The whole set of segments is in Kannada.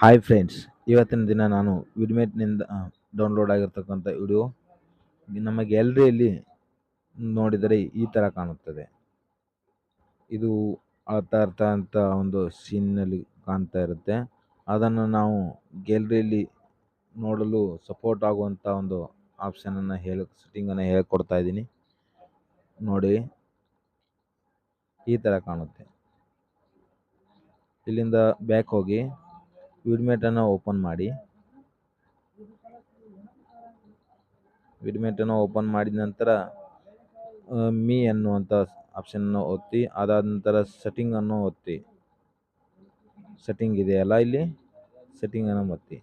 ಹಾಯ್ ಫ್ರೆಂಡ್ಸ್ ಇವತ್ತಿನ ದಿನ ನಾನು ವಿಡ್ಮೇಟ್ನಿಂದ ಡೌನ್ಲೋಡ್ ಆಗಿರ್ತಕ್ಕಂಥ ವಿಡಿಯೋ ನಮ್ಮ ಗ್ಯಾಲರಿಯಲ್ಲಿ ನೋಡಿದರೆ ಈ ಥರ ಕಾಣುತ್ತದೆ. ಇದು ಅರ್ಥ ಅಂತ ಒಂದು ಸೀನ್ನಲ್ಲಿ ಕಾಣ್ತಾ ಇರುತ್ತೆ. ಅದನ್ನು ನಾವು ಗ್ಯಾಲರಿಯಲ್ಲಿ ನೋಡಲು ಸಪೋರ್ಟ್ ಆಗುವಂಥ ಒಂದು ಆಪ್ಷನನ್ನು ಹೇಳಿ ಸೆಟ್ಟಿಂಗನ್ನು ಹೇಳ್ಕೊಡ್ತಾ ಇದ್ದೀನಿ. ನೋಡಿ, ಈ ಥರ ಕಾಣುತ್ತೆ. ಇಲ್ಲಿಂದ ಬ್ಯಾಕ್ ಹೋಗಿ ವಿಡ್ಮೇಟನ್ನು ಓಪನ್ ಮಾಡಿ. ವಿಡ್ಮೇಟನ್ನು ಓಪನ್ ಮಾಡಿದ ನಂತರ ಮೀ ಅನ್ನುವಂಥ ಆಪ್ಷನ್ನು ಒತ್ತಿ, ಅದಾದ ನಂತರ ಸೆಟ್ಟಿಂಗನ್ನು ಒತ್ತಿ. ಸೆಟ್ಟಿಂಗ್ ಇದೆಯಲ್ಲ ಇಲ್ಲಿ? ಸೆಟ್ಟಿಂಗನ್ನು ಒತ್ತಿ.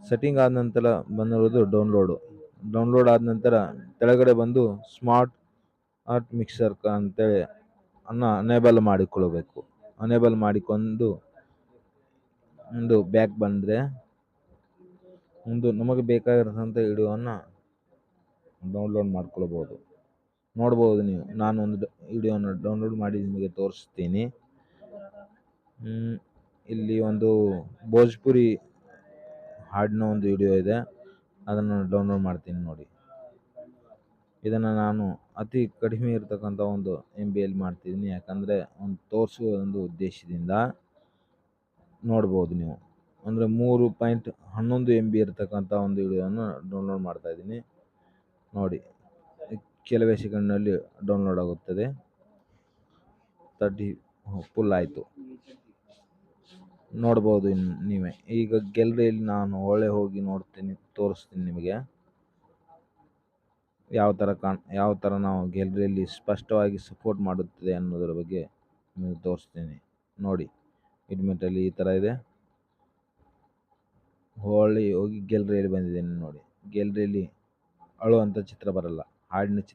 ಸೆಟ್ಟಿಂಗ್ ಆದ ನಂತರ ಬಂದಿರೋದು ಡೌನ್ಲೋಡು. ಡೌನ್ಲೋಡ್ ಆದ ನಂತರ ಕೆಳಗಡೆ ಬಂದು ಸ್ಮಾರ್ಟ್ ಆರ್ಟ್ ಮಿಕ್ಸರ್ ಅಂತೇಳಿ ಅನ್ನ ಅನೇಬಲ್ ಮಾಡಿಕೊಳ್ಳಬೇಕು. ಅನೇಬಲ್ ಮಾಡಿಕೊಂಡು ಒಂದು ಬ್ಯಾಗ್ ಬಂದರೆ ಒಂದು ನಮಗೆ ಬೇಕಾಗಿರೋಂಥ ವಿಡಿಯೋವನ್ನು ಡೌನ್ಲೋಡ್ ಮಾಡ್ಕೊಳ್ಬೋದು. ನೋಡ್ಬೋದು ನೀವು. ನಾನು ಒಂದು ವಿಡಿಯೋನ ಡೌನ್ಲೋಡ್ ಮಾಡಿ ನಿಮಗೆ ತೋರಿಸ್ತೀನಿ. ಇಲ್ಲಿ ಒಂದು ಭೋಜ್ಪುರಿ ಹಾಡಿನ ಒಂದು ವಿಡಿಯೋ ಇದೆ. ಅದನ್ನು ಡೌನ್ಲೋಡ್ ಮಾಡ್ತೀನಿ ನೋಡಿ. ಇದನ್ನು ನಾನು ಅತಿ ಕಡಿಮೆ ಇರತಕ್ಕಂಥ ಒಂದು ಎಂ ಬಿಯಲ್ಲಿ ಮಾಡ್ತಿದ್ದೀನಿ. ಯಾಕಂದರೆ ಒಂದು ತೋರಿಸುವ ಒಂದು ಉದ್ದೇಶದಿಂದ. ನೋಡ್ಬೋದು ನೀವು. ಅಂದರೆ ಮೂರು ಪಾಯಿಂಟ್ ಹನ್ನೊಂದು ಎಂ ಬಿ ಇರತಕ್ಕಂಥ ಒಂದು ವಿಡಿಯೋನ ಡೌನ್ಲೋಡ್ ಮಾಡ್ತಾ ಇದ್ದೀನಿ. ನೋಡಿ, ಕೆಲವೇ ಸೆಕೆಂಡ್ನಲ್ಲಿ ಡೌನ್ಲೋಡ್ ಆಗುತ್ತದೆ. ತರ್ಟಿ ಫುಲ್ ಆಯಿತು. ನೋಡ್ಬೋದು ಇನ್ನು ನೀವೇ. ಈಗ ಗ್ಯಾಲರಿಯಲ್ಲಿ ನಾನು ಒಳ್ಳೆ ಹೋಗಿ ನೋಡ್ತೀನಿ, ತೋರಿಸ್ತೀನಿ ನಿಮಗೆ. ಯಾವ ಥರ ಕಾಣ್, ಯಾವ ಥರ ನಾವು ಗ್ಯಾಲರಿಯಲ್ಲಿ ಸ್ಪಷ್ಟವಾಗಿ ಸಪೋರ್ಟ್ ಮಾಡುತ್ತದೆ ಅನ್ನೋದರ ಬಗ್ಗೆ ನಿಮಗೆ ತೋರಿಸ್ತೀನಿ. ನೋಡಿ. ಇಡ್ಮೆಂಟಲ್ಲಿ ಈ ಥರ ಇದೆ. ಹೊಳ್ಳಿ ಹೋಗಿ ಗ್ಯಾಲ್ರಿಯಲ್ಲಿ ಬಂದಿದ್ದೀನಿ ನೋಡಿ. ಗ್ಯಾಲರಿಯಲ್ಲಿ ಅಳುವಂಥ ಚಿತ್ರ ಬರಲ್ಲ. ಹಾಡಿನ ಚಿತ್ರ.